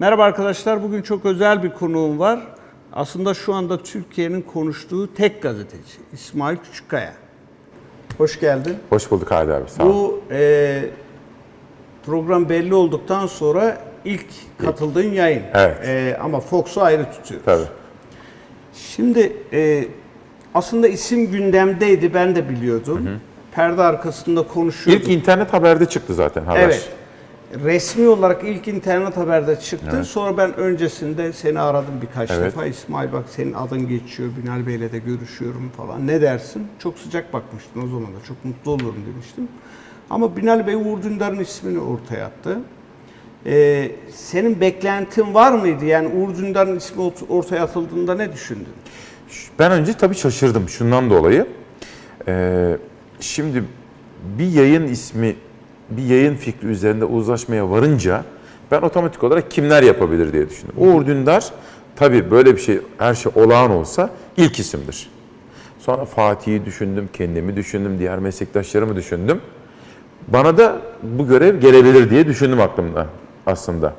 Merhaba arkadaşlar. Bugün çok özel bir konuğum var. Aslında şu anda Türkiye'nin konuştuğu tek gazeteci İsmail Küçükkaya. Hoş geldin. Hoş bulduk Hadi abi. Sağ ol. Bu e, program belli olduktan sonra ilk katıldığın yayın. Evet. E, ama Fox'u ayrı tutuyoruz. Tabii. Şimdi e, aslında isim gündemdeydi ben de biliyordum. Perde arkasında konuşuyorduk. İlk internet haberde çıktı zaten haber. Evet. Resmi olarak ilk internet haberde çıktı. Sonra ben öncesinde seni aradım birkaç Evet. defa. İsmail bak senin adın geçiyor. Binal Bey'le de görüşüyorum falan. Ne dersin? Çok sıcak bakmıştın o zaman da. Çok mutlu olurum demiştim. Ama Binal Bey Uğur Dündar'ın ismini ortaya attı. Ee, senin beklentin var mıydı? Yani Uğur Dündar'ın ismi ort- ortaya atıldığında ne düşündün? Ben önce tabii şaşırdım şundan dolayı. Ee, şimdi bir yayın ismi, bir yayın fikri üzerinde uzlaşmaya varınca ben otomatik olarak kimler yapabilir diye düşündüm. Uğur Dündar tabii böyle bir şey, her şey olağan olsa ilk isimdir. Sonra Fatih'i düşündüm, kendimi düşündüm, diğer meslektaşlarımı düşündüm. Bana da bu görev gelebilir diye düşündüm aklımda aslında.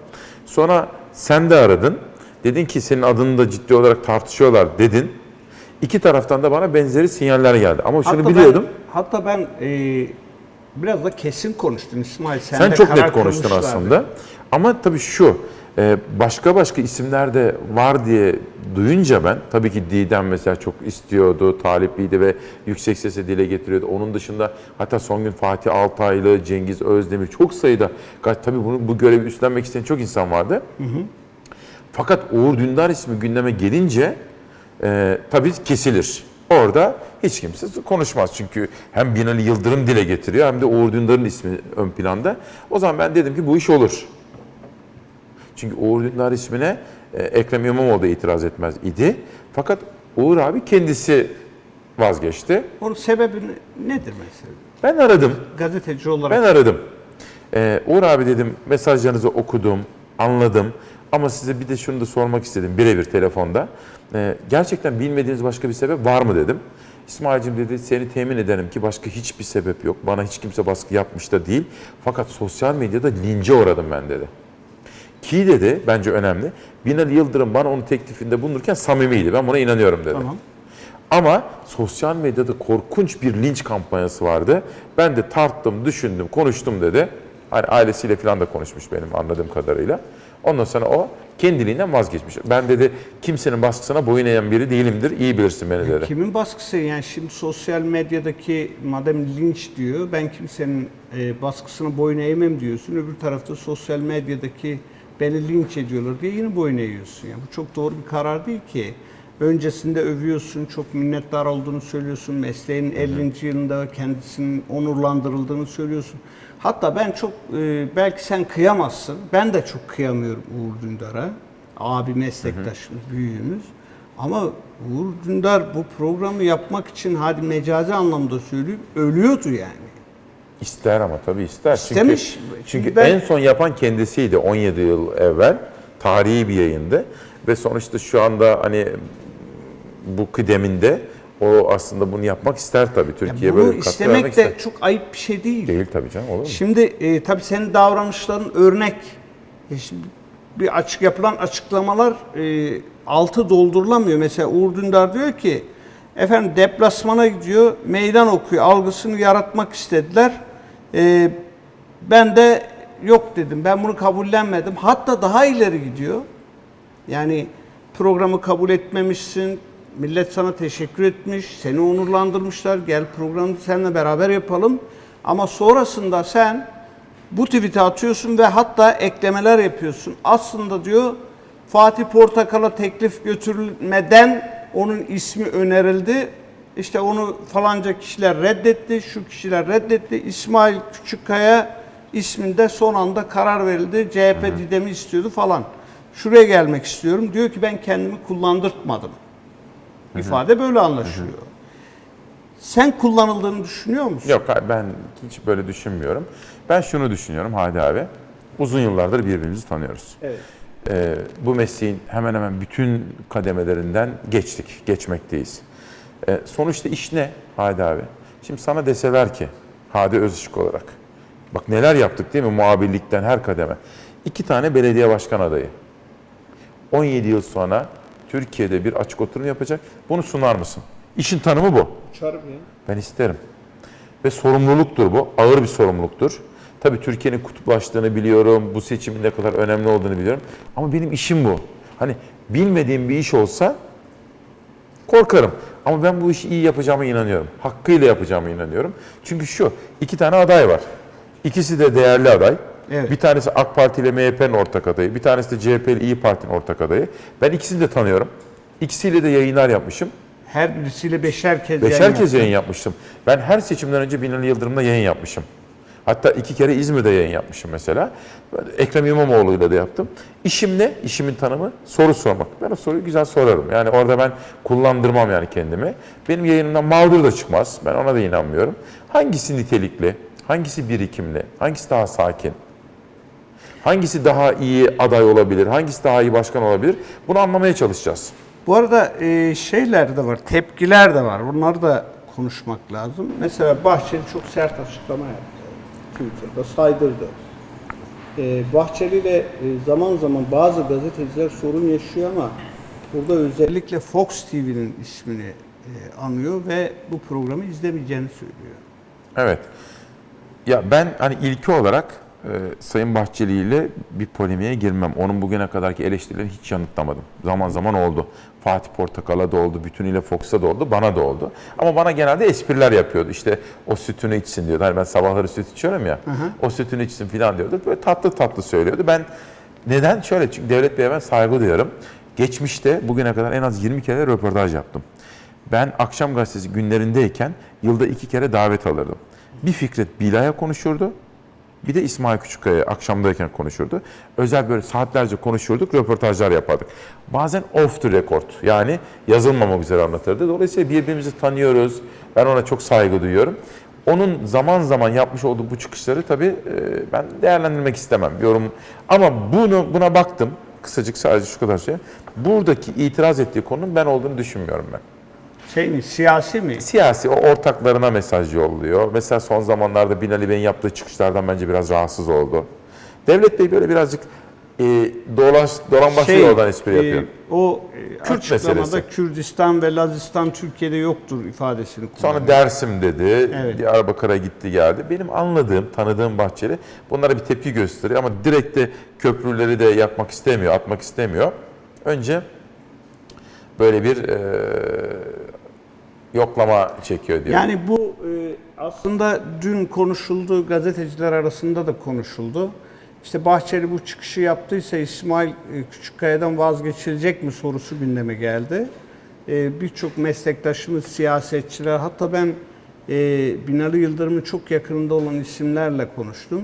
Sonra sen de aradın. Dedin ki senin adını da ciddi olarak tartışıyorlar dedin. İki taraftan da bana benzeri sinyaller geldi. Ama şunu Hatta biliyordum. Ben, hatta ben e, biraz da kesin konuştun İsmail. Sen, Sen de çok net konuştun aslında. Ama tabii şu, e, başka başka isimler de var diye duyunca ben, tabii ki Didem mesela çok istiyordu, talipliydi ve yüksek sesle dile getiriyordu. Onun dışında hatta son gün Fatih Altaylı, Cengiz Özdemir çok sayıda, tabii bunu, bu görevi üstlenmek isteyen çok insan vardı. Fakat Uğur Dündar ismi gündeme gelince e, tabii kesilir. Orada hiç kimse konuşmaz çünkü hem Binali Yıldırım dile getiriyor hem de Uğur Dündar'ın ismi ön planda. O zaman ben dedim ki bu iş olur. Çünkü Uğur Dündar ismine e, Ekrem İmamoğlu da itiraz etmez idi. Fakat Uğur abi kendisi vazgeçti. Onun sebebi ne- nedir mesela? Ben aradım. Gazeteci olarak Ben aradım. Ee, Uğur abi dedim mesajlarınızı okudum, anladım. Ama size bir de şunu da sormak istedim birebir telefonda. Ee, gerçekten bilmediğiniz başka bir sebep var mı dedim. İsmail'cim dedi seni temin ederim ki başka hiçbir sebep yok. Bana hiç kimse baskı yapmış da değil. Fakat sosyal medyada lince uğradım ben dedi. Ki dedi bence önemli. Binali Yıldırım bana onun teklifinde bulunurken samimiydi. Ben buna inanıyorum dedi. Tamam. Ama sosyal medyada korkunç bir linç kampanyası vardı. Ben de tarttım, düşündüm, konuştum dedi. Hani ailesiyle falan da konuşmuş benim anladığım kadarıyla. Ondan sonra o kendiliğinden vazgeçmiş. Ben dedi kimsenin baskısına boyun eğen biri değilimdir. İyi bilirsin beni dedi. kimin baskısı yani şimdi sosyal medyadaki madem linç diyor ben kimsenin e, baskısına boyun eğmem diyorsun. Öbür tarafta sosyal medyadaki beni linç ediyorlar diye yine boyun eğiyorsun. Yani bu çok doğru bir karar değil ki. Öncesinde övüyorsun, çok minnettar olduğunu söylüyorsun. Mesleğin 50. yılında kendisinin onurlandırıldığını söylüyorsun. Hatta ben çok, e, belki sen kıyamazsın. Ben de çok kıyamıyorum Uğur Dündar'a. Abi meslektaşımız, büyüğümüz. Ama Uğur Dündar bu programı yapmak için hadi mecazi anlamda söyleyeyim ölüyordu yani. İster ama tabii ister. İstemiş. Çünkü, Çünkü ben- en son yapan kendisiydi 17 yıl evvel. Tarihi bir yayındı. Ve sonuçta şu anda hani bu kıdeminde o aslında bunu yapmak ister tabii. Türkiye Bunu böyle katkı istemek de ister. çok ayıp bir şey değil. Değil tabii canım olur mu? Şimdi e, tabii senin davranışların örnek. E, şimdi bir açık yapılan açıklamalar e, altı doldurulamıyor. Mesela Uğur Dündar diyor ki efendim deplasmana gidiyor, meydan okuyor. Algısını yaratmak istediler. E, ben de yok dedim. Ben bunu kabullenmedim. Hatta daha ileri gidiyor. Yani programı kabul etmemişsin. Millet sana teşekkür etmiş. Seni onurlandırmışlar. Gel programı seninle beraber yapalım. Ama sonrasında sen bu tweet'i atıyorsun ve hatta eklemeler yapıyorsun. Aslında diyor Fatih Portakal'a teklif götürülmeden onun ismi önerildi. İşte onu falanca kişiler reddetti, şu kişiler reddetti. İsmail Küçükkaya isminde son anda karar verildi. CHP Didem'i istiyordu falan. Şuraya gelmek istiyorum. Diyor ki ben kendimi kullandırtmadım. İfade böyle anlaşılıyor. Sen kullanıldığını düşünüyor musun? Yok ben hiç böyle düşünmüyorum. Ben şunu düşünüyorum Hadi abi. Uzun yıllardır birbirimizi tanıyoruz. Evet. Ee, bu mesleğin hemen hemen bütün kademelerinden geçtik, geçmekteyiz. Ee, sonuçta iş ne Hadi abi? Şimdi sana deseler ki Hadi Özışık olarak bak neler yaptık değil mi muhabirlikten her kademe. İki tane belediye başkan adayı. 17 yıl sonra Türkiye'de bir açık oturum yapacak. Bunu sunar mısın? İşin tanımı bu. Uçarım ya. Ben isterim. Ve sorumluluktur bu. Ağır bir sorumluluktur. Tabii Türkiye'nin kutuplaştığını biliyorum. Bu seçimin ne kadar önemli olduğunu biliyorum. Ama benim işim bu. Hani bilmediğim bir iş olsa korkarım. Ama ben bu işi iyi yapacağıma inanıyorum. Hakkıyla yapacağıma inanıyorum. Çünkü şu, iki tane aday var. İkisi de değerli aday. Evet. Bir tanesi AK Parti ile MHP'nin ortak adayı. Bir tanesi de CHP ile İyi Parti'nin ortak adayı. Ben ikisini de tanıyorum. İkisiyle de yayınlar yapmışım. Her birisiyle beşer kez Beşer yayın kez yayın yapmıştım. Ben her seçimden önce Binali Yıldırım'la yayın yapmışım. Hatta iki kere İzmir'de yayın yapmışım mesela. Ekrem İmamoğlu'yla da yaptım. İşim ne? İşimin tanımı soru sormak. Ben o soruyu güzel sorarım. Yani orada ben kullandırmam yani kendimi. Benim yayınımdan mağdur da çıkmaz. Ben ona da inanmıyorum. Hangisi nitelikli? Hangisi birikimli? Hangisi daha sakin? Hangisi daha iyi aday olabilir? Hangisi daha iyi başkan olabilir? Bunu anlamaya çalışacağız. Bu arada e, şeyler de var, tepkiler de var. Bunları da konuşmak lazım. Mesela Bahçeli çok sert açıklama yaptı. Twitter'da saydırdı. E, Bahçeli ile e, zaman zaman bazı gazeteciler sorun yaşıyor ama burada özellikle Fox TV'nin ismini e, anıyor ve bu programı izlemeyeceğini söylüyor. Evet. Ya ben hani ilki olarak e, Sayın Bahçeli ile bir polemiğe girmem. Onun bugüne kadarki eleştirilerini hiç yanıtlamadım. Zaman zaman oldu. Fatih Portakal'a da oldu, bütünüyle Fox'a da oldu, bana da oldu. Ama bana genelde espriler yapıyordu. İşte o sütünü içsin diyordu. Hani ben sabahları süt içiyorum ya. O sütünü içsin falan diyordu. Böyle tatlı tatlı söylüyordu. Ben neden? Şöyle çünkü Devlet Bey'e ben saygı duyuyorum. Geçmişte bugüne kadar en az 20 kere röportaj yaptım. Ben akşam gazetesi günlerindeyken yılda iki kere davet alırdım. Bir Fikret Bila'ya konuşurdu. Bir de İsmail Küçükkaya akşamdayken konuşurdu. Özel böyle saatlerce konuşurduk, röportajlar yapardık. Bazen off the record yani yazılmamak üzere anlatırdı. Dolayısıyla birbirimizi tanıyoruz. Ben ona çok saygı duyuyorum. Onun zaman zaman yapmış olduğu bu çıkışları tabii e, ben değerlendirmek istemem. Yorum ama bunu buna baktım. Kısacık sadece şu kadar şey. Buradaki itiraz ettiği konunun ben olduğunu düşünmüyorum ben Şey mi, siyasi mi? siyasi o ortaklarına mesaj yolluyor. Mesela son zamanlarda Binali Bey'in yaptığı çıkışlardan bence biraz rahatsız oldu. Devlet Bey böyle birazcık e, dolaş, dolan başlı yoldan espri e, yapıyor. o e, Kürt açıklamada meselesi. Kürdistan ve Lazistan Türkiye'de yoktur ifadesini kullanıyor. Sonra Dersim dedi, Evet. Diyarbakır'a gitti geldi. Benim anladığım, tanıdığım Bahçeli bunlara bir tepki gösteriyor ama direkt de köprüleri de yakmak istemiyor, atmak istemiyor. Önce böyle bir e, yoklama çekiyor diyor. Yani bu e, aslında dün konuşuldu, gazeteciler arasında da konuşuldu. İşte Bahçeli bu çıkışı yaptıysa İsmail e, Küçükkaya'dan vazgeçilecek mi sorusu gündeme geldi. E, Birçok meslektaşımız, siyasetçiler, hatta ben e, Binali Yıldırım'ın çok yakınında olan isimlerle konuştum.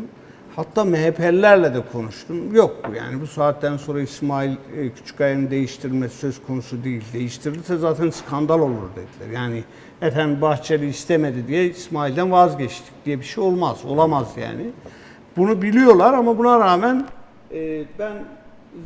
Hatta MHP'lilerle de konuştum. Yok yani bu saatten sonra İsmail e, Küçükkaya'nın değiştirilmesi söz konusu değil. Değiştirilirse zaten skandal olur dediler. Yani efendim Bahçeli istemedi diye İsmail'den vazgeçtik diye bir şey olmaz. Olamaz yani. Bunu biliyorlar ama buna rağmen e, ben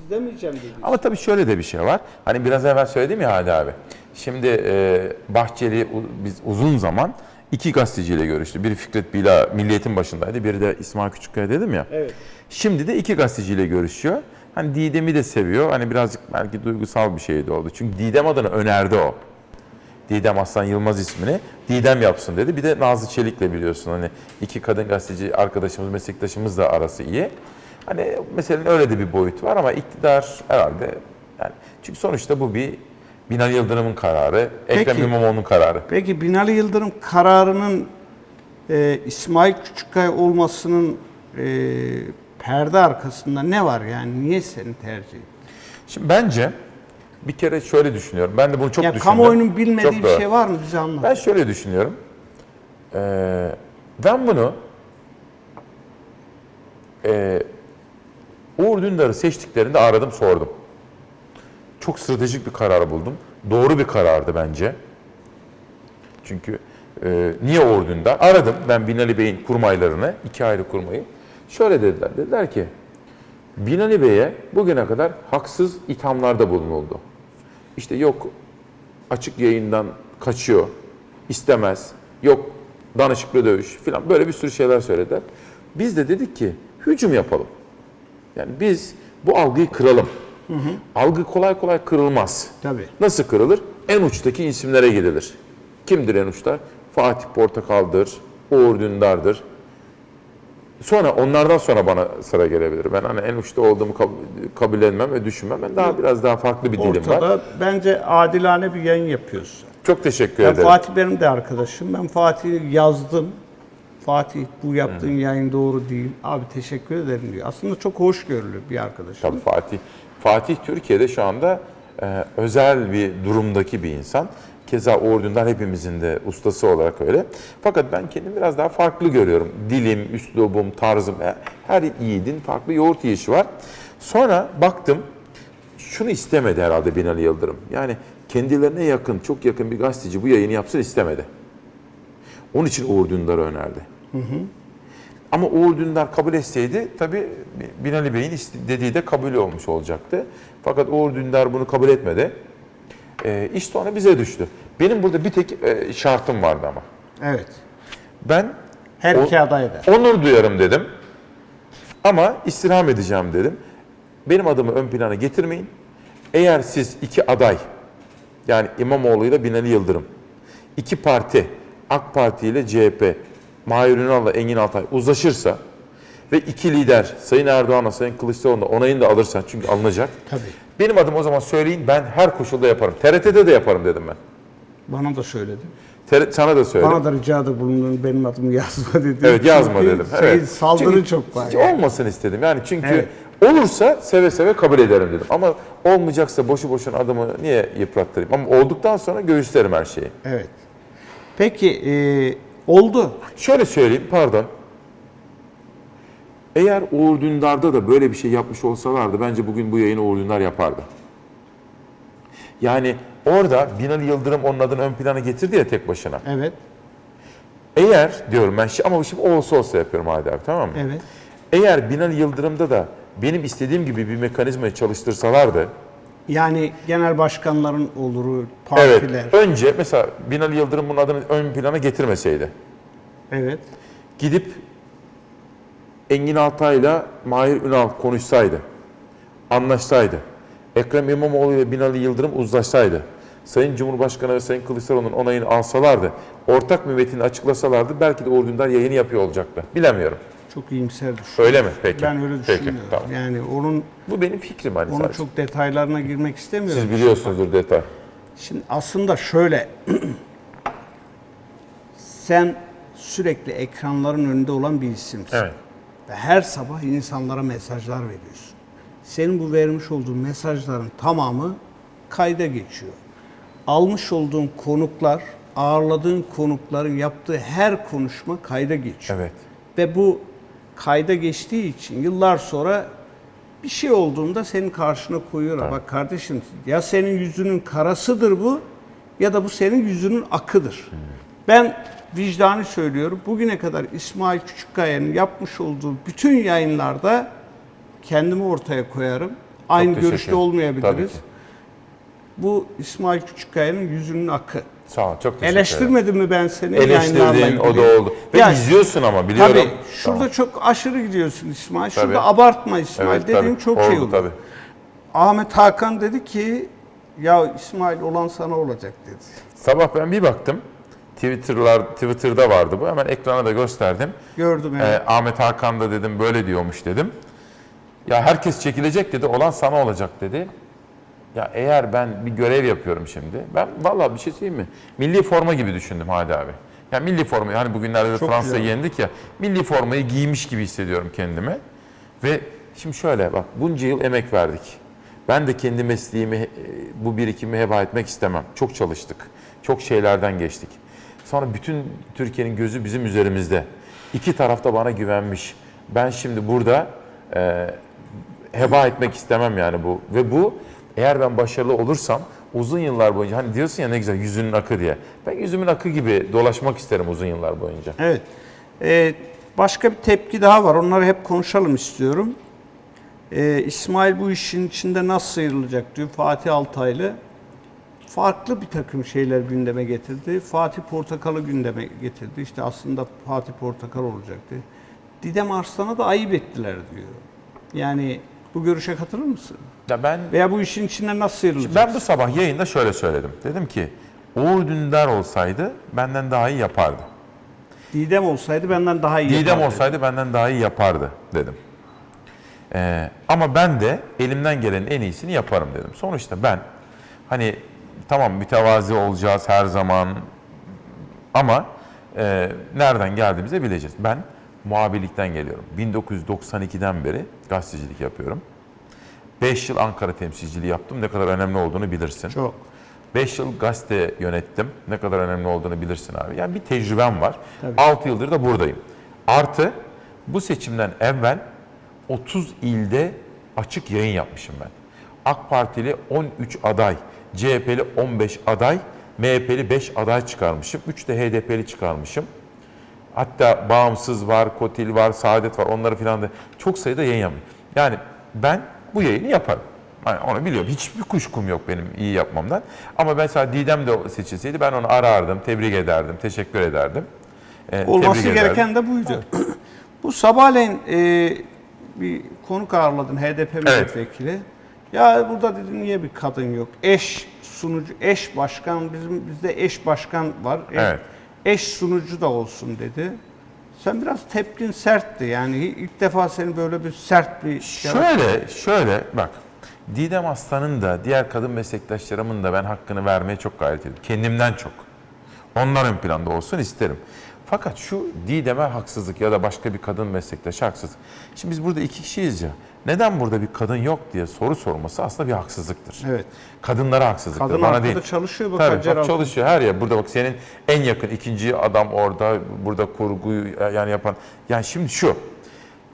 izlemeyeceğim dedi. Ama tabii şöyle de bir şey var. Hani biraz evvel söyledim ya Hadi abi. Şimdi e, Bahçeli biz uzun zaman iki gazeteciyle görüştü. Biri Fikret Bila Milliyet'in başındaydı. Biri de İsmail Küçükkaya dedim ya. Evet. Şimdi de iki gazeteciyle görüşüyor. Hani Didem'i de seviyor. Hani birazcık belki duygusal bir şey de oldu. Çünkü Didem adını önerdi o. Didem Aslan Yılmaz ismini Didem yapsın dedi. Bir de Nazlı Çelik'le biliyorsun hani iki kadın gazeteci arkadaşımız, meslektaşımız da arası iyi. Hani meselenin öyle de bir boyutu var ama iktidar herhalde yani çünkü sonuçta bu bir Binali Yıldırım'ın kararı, Ekrem Peki. İmamoğlu'nun kararı. Peki Binali Yıldırım kararının e, İsmail Küçükkaya olmasının e, perde arkasında ne var yani? Niye seni tercih ettin? Şimdi bence bir kere şöyle düşünüyorum. Ben de bunu çok ya düşündüm. kamuoyunun bilmediği Çok bir şey var mı? Bize anlat. Ben şöyle düşünüyorum. Ee, ben bunu e, Uğur Dündar'ı seçtiklerinde aradım sordum. Çok stratejik bir karar buldum. Doğru bir karardı bence. Çünkü e, niye Uğur Dündar? Aradım ben Binali Bey'in kurmaylarını, iki ayrı kurmayı. Şöyle dediler, dediler ki Binali Bey'e bugüne kadar haksız ithamlarda bulunuldu. İşte yok açık yayından kaçıyor, istemez, yok danışıklı dövüş filan böyle bir sürü şeyler söylediler. Biz de dedik ki hücum yapalım. Yani biz bu algıyı kıralım. Algı kolay kolay kırılmaz. Tabii. Nasıl kırılır? En uçtaki isimlere gidilir. Kimdir en uçlar? Fatih Portakal'dır, Uğur Dündar'dır. Sonra onlardan sonra bana sıra gelebilir. Ben hani en uçta olduğumu kab- kabul etmem ve düşünmem. Ben daha biraz daha farklı bir dilim var. Ortada bence adilane bir yayın yapıyorsun. Çok teşekkür Ben ederim. Fatih benim de arkadaşım. Ben Fatih'i yazdım. Fatih bu yaptığın yayın doğru değil. Abi teşekkür ederim diyor. Aslında çok hoşgörülü bir arkadaşım. Tabii Fatih. Fatih Türkiye'de şu anda e, özel bir durumdaki bir insan. Keza Uğur Dündar hepimizin de ustası olarak öyle. Fakat ben kendimi biraz daha farklı görüyorum. Dilim, üslubum, tarzım, e, her yiğidin farklı yoğurt yiyişi var. Sonra baktım, şunu istemedi herhalde Binali Yıldırım. Yani kendilerine yakın, çok yakın bir gazeteci bu yayını yapsın istemedi. Onun için Uğur Dündar'ı önerdi. Ama Uğur Dündar kabul etseydi tabii Binali Bey'in dediği de kabul olmuş olacaktı. Fakat Uğur Dündar bunu kabul etmedi. Ee, iş sonra bize düştü. Benim burada bir tek e, şartım vardı ama. Evet. Ben Her O- iki aday da. onur duyarım dedim. Ama istirham edeceğim dedim. Benim adımı ön plana getirmeyin. Eğer siz iki aday, yani İmamoğlu ile Binali Yıldırım, iki parti, AK Parti ile CHP, Mahir Ünal'la Engin Altay uzlaşırsa ve iki lider Sayın Erdoğan'la Sayın Kılıçdaroğlu'na onayını da alırsan çünkü alınacak. Tabii. Benim adım o zaman söyleyin ben her koşulda yaparım. TRT'de de yaparım dedim ben. Bana da söyledi. TRT sana da söyledim. Bana da ricada bulundun benim adımı yazma dedi. Evet yazma Çünkü dedim. Şey, evet. Saldırı Çünkü çok var. yani. Olmasın istedim. Yani çünkü Evet. olursa seve seve kabul ederim dedim. Ama olmayacaksa boşu boşuna adımı niye yıprattırayım? Ama olduktan sonra göğüslerim her şeyi. Evet. Peki e, oldu. Şöyle söyleyeyim pardon. Eğer Uğur Dündar'da da böyle bir şey yapmış olsalardı bence bugün bu yayını Uğur Dündar yapardı. Yani orada Binali Yıldırım onun adını ön plana getirdi ya tek başına. Evet. Eğer diyorum ben şi- ama şimdi olsa olsa yapıyorum hadi abi tamam mı? Evet. Eğer Binali Yıldırım'da da benim istediğim gibi bir mekanizmayı çalıştırsalardı, Yani genel başkanların oluru, evet, partiler. önce mesela Binali Yıldırım bunun adını ön plana getirmeseydi, Evet. gidip Engin Altay'la Mahir Ünal konuşsaydı, anlaşsaydı, Ekrem İmamoğlu ile Binali Yıldırım uzlaşsaydı, Sayın Cumhurbaşkanı ve Sayın Kılıçdaroğlu'nun onayını alsalardı, ortak müvettini açıklasalardı belki de Uğur Dündar yayını yapıyor olacaktı. Bilemiyorum. Çok iyimser düşünüyorum. Öyle mi? Peki. Ben öyle Peki, düşünmüyorum. tamam. Yani onun Bu benim fikrim hani onun sadece. çok detaylarına girmek istemiyorum. Siz biliyorsunuzdur detay. Şimdi aslında şöyle sen sürekli ekranların önünde olan bir isimsin. Evet. Ve her sabah insanlara mesajlar veriyorsun. Senin bu vermiş olduğun mesajların tamamı kayda geçiyor. Almış olduğun konuklar, ağırladığın konukların yaptığı her konuşma kayda geçiyor. Evet. Ve bu kayda geçtiği için yıllar sonra bir şey olduğunda senin karşına koyuyorlar. Bak kardeşim ya senin yüzünün karasıdır bu ya da bu senin yüzünün akıdır. Ben vicdanı söylüyorum. Bugüne kadar İsmail Küçükkaya'nın yapmış olduğu bütün yayınlarda kendimi ortaya koyarım. Aynı görüşte olmayabiliriz. Bu İsmail Küçükkaya'nın yüzünün akı. Sağ ol. Çok teşekkür ederim. Eleştirmedim mi ben seni Eleştirdin, o da oldu. Ve Ya- izliyorsun ama biliyorum. Tabii şurada Tamam. çok aşırı gidiyorsun İsmail. Şurada Tabii. abartma İsmail Evet, dediğin tabii. çok oldu, şey oldu. Tabii. Ahmet Hakan dedi ki ya İsmail olan sana olacak dedi. Sabah ben bir baktım. Twitter'lar Twitter'da vardı bu. Hemen ekrana da gösterdim. Gördüm Ee, evet. Ahmet Hakan da dedim böyle diyormuş dedim. Ya herkes çekilecek dedi. Olan sana olacak dedi. Ya eğer ben bir görev yapıyorum şimdi. Ben vallahi bir şey söyleyeyim mi? Milli forma gibi düşündüm Hadi abi. Ya milli formayı hani bugünlerde de Çok Fransa'yı güzel. yendik ya. Milli formayı giymiş gibi hissediyorum kendimi. Ve şimdi şöyle bak bunca yıl emek verdik. Ben de kendi mesleğimi, e, bu birikimi heba etmek istemem. Çok çalıştık. Çok şeylerden geçtik. Sonra bütün Türkiye'nin gözü bizim üzerimizde. İki tarafta bana güvenmiş. Ben şimdi burada e, heba etmek istemem yani bu. Ve bu eğer ben başarılı olursam uzun yıllar boyunca hani diyorsun ya ne güzel yüzünün akı diye. Ben yüzümün akı gibi dolaşmak isterim uzun yıllar boyunca. Evet. Ee, başka bir tepki daha var. Onları hep konuşalım istiyorum. Ee, İsmail bu işin içinde nasıl sıyrılacak diyor Fatih Altaylı. Farklı bir takım şeyler gündeme getirdi. Fatih Portakal'ı gündeme getirdi. İşte aslında Fatih Portakal olacaktı. Didem Arslan'a da ayıp ettiler diyor. Yani Bu görüşe katılır mısın? Ya ben Veya bu işin içinden nasıl sıyrılacaksın? ben bu sabah yayında şöyle söyledim. Dedim ki Uğur Dündar olsaydı benden daha iyi yapardı. Didem olsaydı benden daha iyi Didem yapardı. olsaydı benden daha iyi yapardı dedim. Ee, ama ben de elimden gelenin en iyisini yaparım dedim. Sonuçta ben hani tamam mütevazi olacağız her zaman ama e, nereden geldiğimizi bileceğiz. Ben muhabirlikten geliyorum. 1992'den beri gazetecilik yapıyorum. 5 yıl Ankara temsilciliği yaptım. Ne kadar önemli olduğunu bilirsin. Çok. 5 yıl gazete yönettim. Ne kadar önemli olduğunu bilirsin abi. Yani bir tecrübem var. Tabii. 6 yıldır da buradayım. Artı bu seçimden evvel 30 ilde açık yayın yapmışım ben. AK Partili 13 aday, CHP'li 15 aday, MHP'li 5 aday çıkarmışım. 3 de HDP'li çıkarmışım. Hatta bağımsız var, Kotil var, Saadet var. Onları filan da çok sayıda yayın yapmış. Yani ben bu yayını yaparım. Yani onu biliyorum. Hiçbir kuşkum yok benim iyi yapmamdan. Ama mesela Didem de seçilseydi ben onu arardım, tebrik ederdim, teşekkür ederdim. Ee, Olması gereken de buydu. Bu sabahleyin e, bir konuk ağırladın HDP milletvekili. Ya burada dedi niye bir kadın yok? Eş sunucu, eş başkan, bizim bizde eş başkan var. E, Evet. Eş sunucu da olsun dedi. Sen biraz tepkin sertti yani ilk defa seni böyle bir sert bir Şöyle, şöyle bak. Didem Aslan'ın da diğer kadın meslektaşlarımın da ben hakkını vermeye çok gayret ediyorum. Kendimden çok. Onlar ön planda olsun isterim. Fakat şu Didem'e haksızlık ya da başka bir kadın meslektaşı haksızlık. Şimdi biz burada iki kişiyiz ya. Neden burada bir kadın yok diye soru sorması aslında bir haksızlıktır. Evet. Kadınlara haksızlıktır. Kadın bana değil. çalışıyor bak Tabii bak çalışıyor her yer. Burada bak senin en yakın ikinci adam orada, burada kurguyu yani yapan. Yani şimdi şu.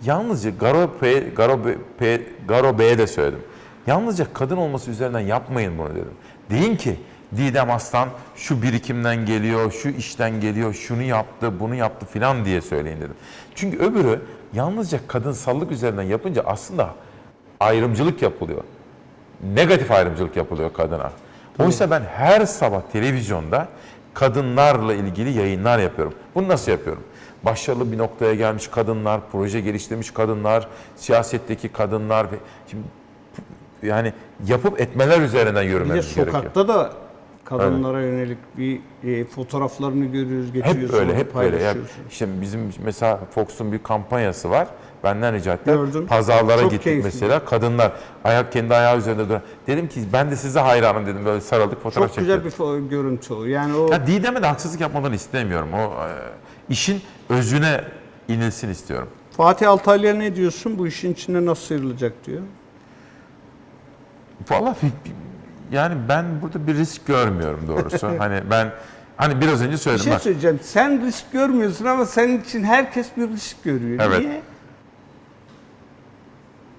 Yalnızca Garo, P, Garo, P, Garo Bey'e de söyledim. Yalnızca kadın olması üzerinden yapmayın bunu dedim. Deyin ki Didem Aslan şu birikimden geliyor, şu işten geliyor, şunu yaptı, bunu yaptı filan diye söyleyin dedim. Çünkü öbürü yalnızca kadınsallık üzerinden yapınca aslında ayrımcılık yapılıyor negatif ayrımcılık yapılıyor kadına. Oysa ben her sabah televizyonda kadınlarla ilgili yayınlar yapıyorum. Bunu nasıl yapıyorum? Başarılı bir noktaya gelmiş kadınlar, proje geliştirmiş kadınlar, siyasetteki kadınlar şimdi yani yapıp etmeler üzerinden Bir de yürümemiz gerekiyor. sokakta da kadınlara yönelik bir e, fotoğraflarını görüyoruz, getiriyorsun. Hep böyle, hep böyle. Ya, paylaşıyorsun. işte bizim mesela Fox'un bir kampanyası var. Benden rica ettiler. Gördüm. Pazarlara Çok gittik keyifli. mesela. Kadınlar ayak kendi ayağı üzerinde duran. Dedim ki ben de size hayranım dedim. Böyle sarıldık fotoğraf Çok güzel çektik. bir görüntü o. Yani o Ya Didem'e de haksızlık yapmalarını istemiyorum. O e, işin özüne inilsin istiyorum. Fatih Altaylı'ya ne diyorsun? Bu işin içinde nasıl sıyrılacak diyor. Bir- yani ben burada bir risk görmüyorum doğrusu. hani ben hani biraz önce Bir söyledim. şey bak. söyleyeceğim. Sen risk görmüyorsun ama senin için herkes bir risk görüyor. Evet. Niye?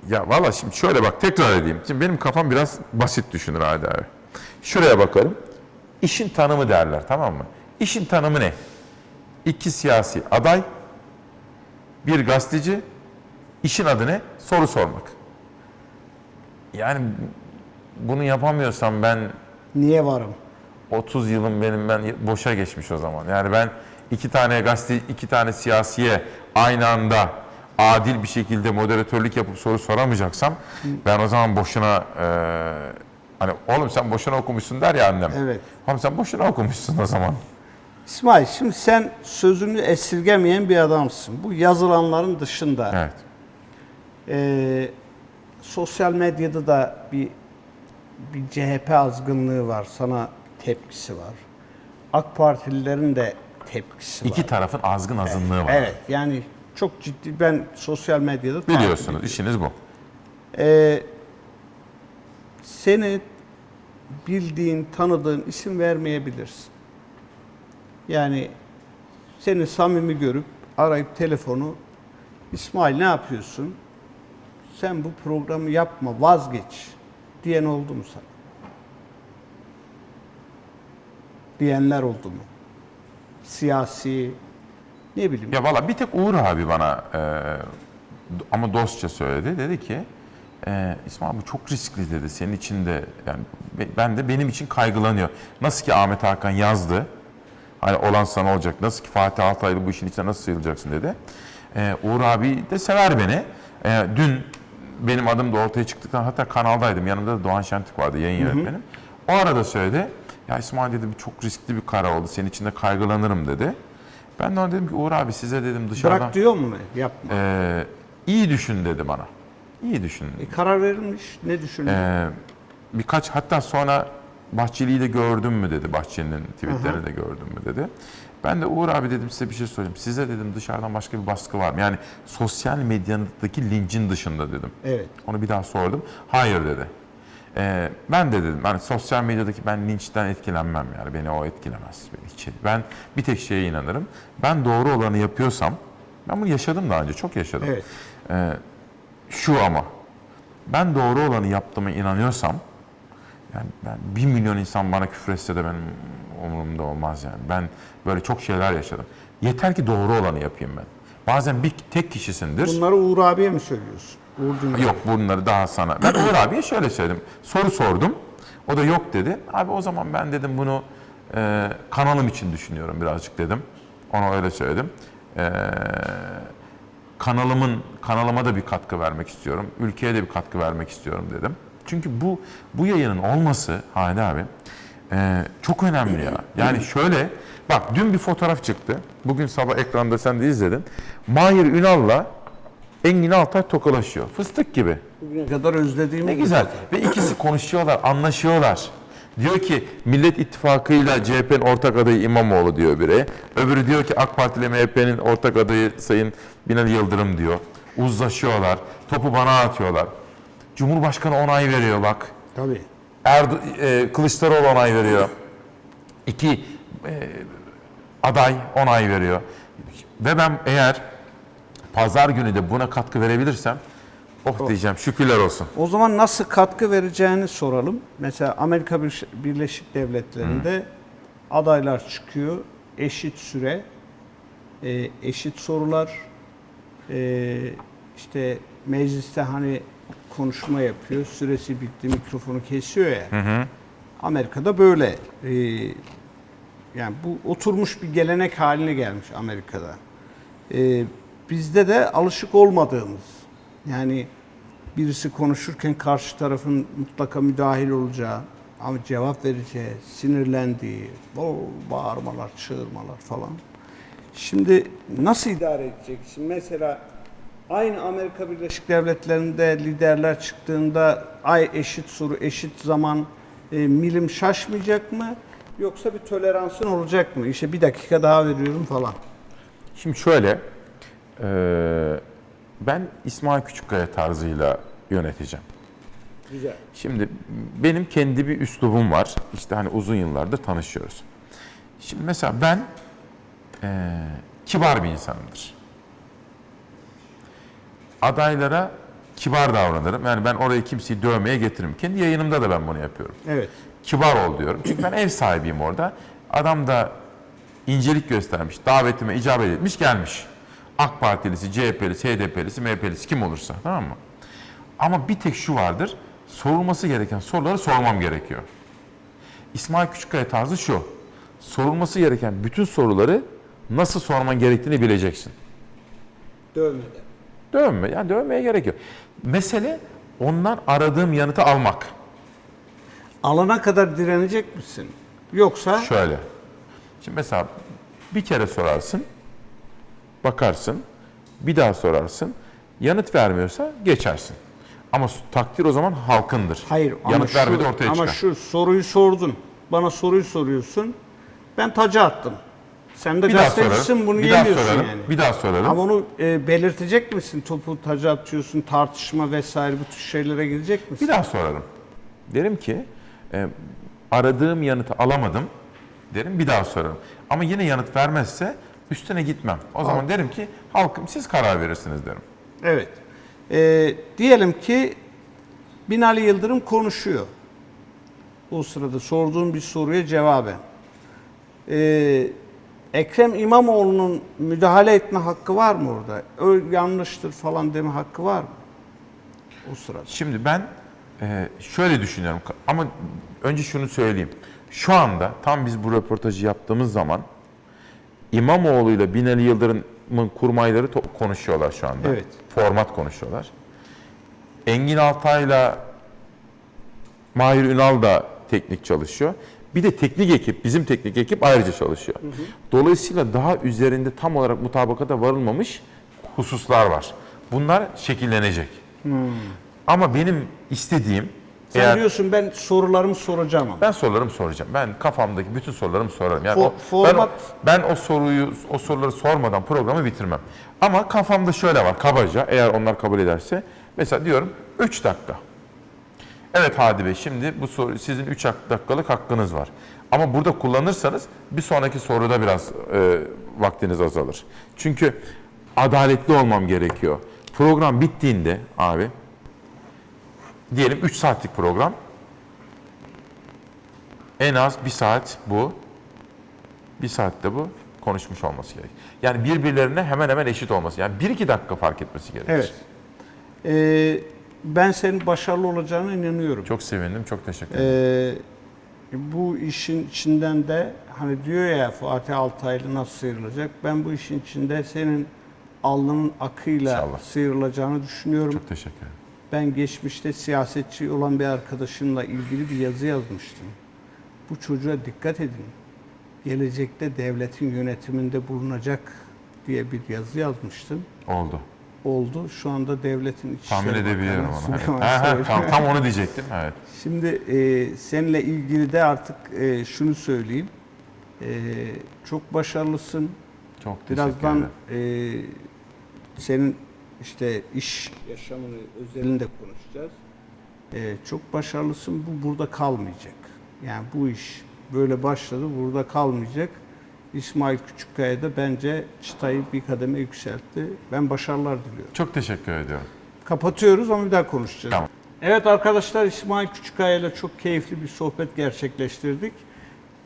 Ya valla şimdi şöyle bak tekrar edeyim. Şimdi benim kafam biraz basit düşünür Hadi abi. Şuraya bakarım. İşin tanımı derler tamam mı? İşin tanımı ne? İki siyasi aday, bir gazeteci, işin adı ne? Soru sormak. Yani bunu yapamıyorsam ben Niye varım? 30 yılım benim ben boşa geçmiş o zaman. Yani ben iki tane gazete, iki tane siyasiye aynı anda adil bir şekilde moderatörlük yapıp soru soramayacaksam ben o zaman boşuna eee, hani oğlum sen boşuna okumuşsun der ya annem. Evet. Oğlum sen boşuna okumuşsun o zaman. İsmail şimdi sen sözünü esirgemeyen bir adamsın. Bu yazılanların dışında Evet. e, sosyal medyada da bir bir CHP azgınlığı var. Sana tepkisi var. AK Partililerin de tepkisi var. İki tarafın azgın azınlığı var. Evet yani çok ciddi ben sosyal medyada takip Biliyorsunuz ediyorum. işiniz bu. Ee, seni bildiğin, tanıdığın isim vermeyebilirsin. Yani seni samimi görüp arayıp telefonu İsmail ne yapıyorsun? Sen bu programı yapma, vazgeç diyen oldu mu sana? Diyenler oldu mu? Siyasi, ne bileyim. Ya valla bir tek Uğur abi bana e, ama dostça söyledi. Dedi ki e, İsmail bu çok riskli dedi. Senin için de yani be- ben de benim için kaygılanıyor. Nasıl ki Ahmet Hakan yazdı. Hani olan sana olacak. Nasıl ki Fatih Altaylı bu işin içine nasıl sıyrılacaksın dedi. E, Uğur abi de sever beni. E, dün benim adım da ortaya çıktıktan hatta kanaldaydım. Yanımda da Doğan Şentürk vardı yayın yönetmenim. O arada söyledi. Ya İsmail dedi çok riskli bir karar oldu. Senin için de kaygılanırım dedi. Ben de ona dedim ki Uğur abi size dedim dışarıdan Bırak diyor mu? Yapma. Ee, iyi düşün dedi bana. İyi düşün. E, karar verilmiş. Ne düşünüyorsun? Ee, birkaç hatta sonra Bahçeli'yi de gördün mü dedi. Bahçeli'nin tweetlerini de gördün mü dedi. Ben de Uğur abi dedim size bir şey söyleyeyim. Size dedim dışarıdan başka bir baskı var mı? Yani sosyal medyadaki lincin dışında dedim. evet. Onu bir daha sordum. Hayır dedi. Ee, ben de dedim yani sosyal medyadaki ben linçten etkilenmem yani beni o etkilemez. Beni hiç- Ben bir tek şeye inanırım. Ben doğru olanı yapıyorsam ben bunu yaşadım daha önce çok yaşadım. Evet. Ee, şu ama ben doğru olanı yaptığıma inanıyorsam yani ben bir milyon insan bana küfür etse de benim umurumda olmaz yani. Ben böyle çok şeyler yaşadım. Yeter ki doğru olanı yapayım ben. Bazen bir tek kişisindir. Bunları Uğur abiye mi söylüyorsun? Uğur Dündar. Yok bunları daha sana. Ben Uğur abiye şöyle söyledim. Soru sordum. O da yok dedi. Abi o zaman ben dedim bunu e, kanalım için düşünüyorum birazcık dedim. Ona öyle söyledim. E, kanalımın kanalıma da bir katkı vermek istiyorum. Ülkeye de bir katkı vermek istiyorum dedim. Çünkü bu bu yayının olması Hadi abi e, çok önemli ya. Yani şöyle bak dün bir fotoğraf çıktı. Bugün sabah ekranda sen de izledin. Mahir Ünal'la Engin Altay tokalaşıyor. Fıstık gibi. Bugüne kadar özlediğim Ne bu güzel. zaten. Ve ikisi konuşuyorlar, anlaşıyorlar. Diyor ki Millet İttifakı'yla CHP'nin ortak adayı İmamoğlu diyor biri. Öbürü diyor ki AK Parti ile MHP'nin ortak adayı Sayın Binali Yıldırım diyor. Uzlaşıyorlar. Topu bana atıyorlar. Cumhurbaşkanı onay veriyor bak. Tabii. Erdo e, Kılıçdaroğlu onay veriyor. İki e, aday onay veriyor. Ve ben eğer pazar günü de buna katkı verebilirsem oh diyeceğim şükürler olsun. O zaman nasıl katkı vereceğini soralım. Mesela Amerika Bir- Birleşik Devletleri'nde adaylar çıkıyor. Eşit süre, e, eşit sorular, e, işte mecliste hani konuşma yapıyor. Süresi bitti, mikrofonu kesiyor ya. Amerika'da böyle. E, yani bu oturmuş bir gelenek haline gelmiş Amerika'da. E, bizde de alışık olmadığımız yani birisi konuşurken karşı tarafın mutlaka müdahil olacağı ama cevap vereceği, sinirlendiği, o bağırmalar, çığırmalar falan. Şimdi nasıl idare edeceksin? Mesela aynı Amerika Birleşik Devletleri'nde liderler çıktığında ay eşit soru, eşit zaman e, milim şaşmayacak mı? Yoksa bir toleransın olacak mı? İşte bir dakika daha veriyorum falan. Şimdi şöyle, e, ben İsmail Küçükkaya tarzıyla yöneteceğim. Güzel. Şimdi benim kendi bir üslubum var. İşte hani uzun yıllardır tanışıyoruz. Şimdi mesela ben e, kibar bir insanımdır. Adaylara kibar davranırım. Yani ben oraya kimseyi dövmeye getiririm. Kendi yayınımda da ben bunu yapıyorum. Evet. Kibar ol diyorum. Çünkü ben ev sahibiyim orada. Adam da incelik göstermiş, davetime icabet etmiş, gelmiş. AK Partilisi, CHP'lisi, HDP'lisi, MHP'lisi kim olursa tamam mı? Ama bir tek şu vardır, sorulması gereken soruları sormam gerekiyor. İsmail Küçükkaya tarzı şu, sorulması gereken bütün soruları nasıl sorman gerektiğini bileceksin. Dövmeden. Dövme, yani dövmeye gerek yok. Mesele ondan aradığım yanıtı almak. Alana kadar direnecek misin? Yoksa Şöyle. Şimdi mesela bir kere sorarsın, bakarsın, bir daha sorarsın, yanıt vermiyorsa geçersin. Ama takdir o zaman halkındır. hayır ama yanıt şu, vermedi ortaya ama çıkar. şu soruyu sordun. Bana soruyu soruyorsun. Ben tacı attım. Sen de bir gazetecisin bunu bir daha yemiyorsun sorarım. yani. Bir daha sorarım. Ama onu e, belirtecek misin? Topu tacı atıyorsun, tartışma vesaire bu tür şeylere girecek misin? Bir daha sorarım. Derim ki e, aradığım yanıtı alamadım. Derim bir daha sorarım. Ama yine yanıt vermezse üstüne gitmem. O zaman derim ki halkım siz karar verirsiniz derim. Evet. E, diyelim ki Binali Yıldırım konuşuyor. O sırada sorduğum bir soruya cevaben. E, Ekrem İmamoğlu'nun müdahale etme hakkı var mı orada? O yanlıştır falan deme hakkı var mı? O sırada. Şimdi ben e, şöyle düşünüyorum ama önce şunu söyleyeyim. Şu anda tam biz bu röportajı yaptığımız zaman İmamoğlu ile Binali Yıldırım'ın kurmayları konuşuyorlar şu anda. Evet. Format konuşuyorlar. Engin Altay'la Mahir Ünal da teknik çalışıyor. Bir de teknik ekip, bizim teknik ekip ayrıca çalışıyor. Dolayısıyla daha üzerinde tam olarak mutabakata varılmamış hususlar var. Bunlar şekillenecek. Ama benim istediğim Sen eğer diyorsun ben sorularımı soracağım ama. ben sorularımı soracağım. Ben kafamdaki bütün sorularımı sorarım. Yani Fo- o, format- ben, o, ben o soruyu, o soruları sormadan programı bitirmem. Ama kafamda şöyle var kabaca eğer onlar kabul ederse. Mesela diyorum 3 dakika. Evet Hadi Bey şimdi bu soru sizin 3 dakikalık hakkınız var. Ama burada kullanırsanız bir sonraki soruda biraz e, vaktiniz azalır. Çünkü adaletli olmam gerekiyor. Program bittiğinde abi diyelim 3 saatlik program en az bir saat bu. Bir saatte bu konuşmuş olması gerek. Yani birbirlerine hemen hemen eşit olması. Yani 1-2 dakika fark etmesi gerekir. Evet. Ee, ben senin başarılı olacağına inanıyorum. Çok sevindim. Çok teşekkür ederim. Ee, bu işin içinden de hani diyor ya Fatih Altaylı nasıl sıyrılacak? Ben bu işin içinde senin alnının akıyla İnşallah. sıyrılacağını düşünüyorum. Çok teşekkür ederim. Ben geçmişte siyasetçi olan bir arkadaşımla ilgili bir yazı yazmıştım. Bu çocuğa dikkat edin. Gelecekte devletin yönetiminde bulunacak diye bir yazı yazmıştım. Oldu. Oldu. Şu anda devletin İçişleri Tahmin edebiliyorum onu. Süleyman Ha, tam, tam onu diyecektim. Evet. Şimdi e, seninle ilgili de artık e, şunu söyleyeyim. E, çok başarılısın. Çok Birazdan e, senin işte iş yaşamını özelinde konuşacağız. E, çok başarılısın. Bu burada kalmayacak. Yani bu iş böyle başladı. Burada kalmayacak. İsmail Küçükkaya da bence çıtayı bir kademe yükseltti. Ben başarılar diliyorum. Çok teşekkür ediyorum. Kapatıyoruz ama bir daha konuşacağız. Tamam. Evet arkadaşlar İsmail Küçükkaya ile çok keyifli bir sohbet gerçekleştirdik.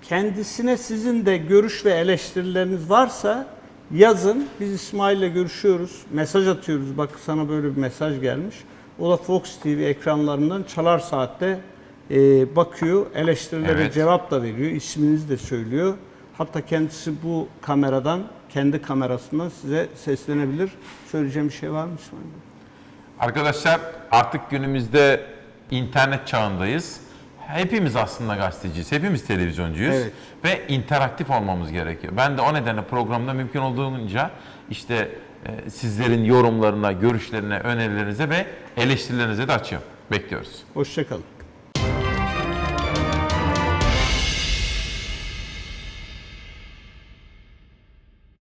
Kendisine sizin de görüş ve eleştirileriniz varsa yazın. Biz İsmail ile görüşüyoruz. Mesaj atıyoruz. Bak sana böyle bir mesaj gelmiş. O da Fox TV ekranlarından çalar saatte e, bakıyor. Eleştirilere Evet. cevap da veriyor. İsminizi de söylüyor. Hatta kendisi bu kameradan, kendi kamerasından size seslenebilir. Söyleyeceğim bir şey var mı İsmail Bey? Arkadaşlar artık günümüzde internet çağındayız. Hepimiz aslında gazeteciyiz, hepimiz televizyoncuyuz Evet. ve interaktif olmamız gerekiyor. Ben de o nedenle programda mümkün olduğunca işte e, sizlerin yorumlarına, görüşlerine, önerilerinize ve eleştirilerinize de açıyorum. Bekliyoruz. Hoşçakalın.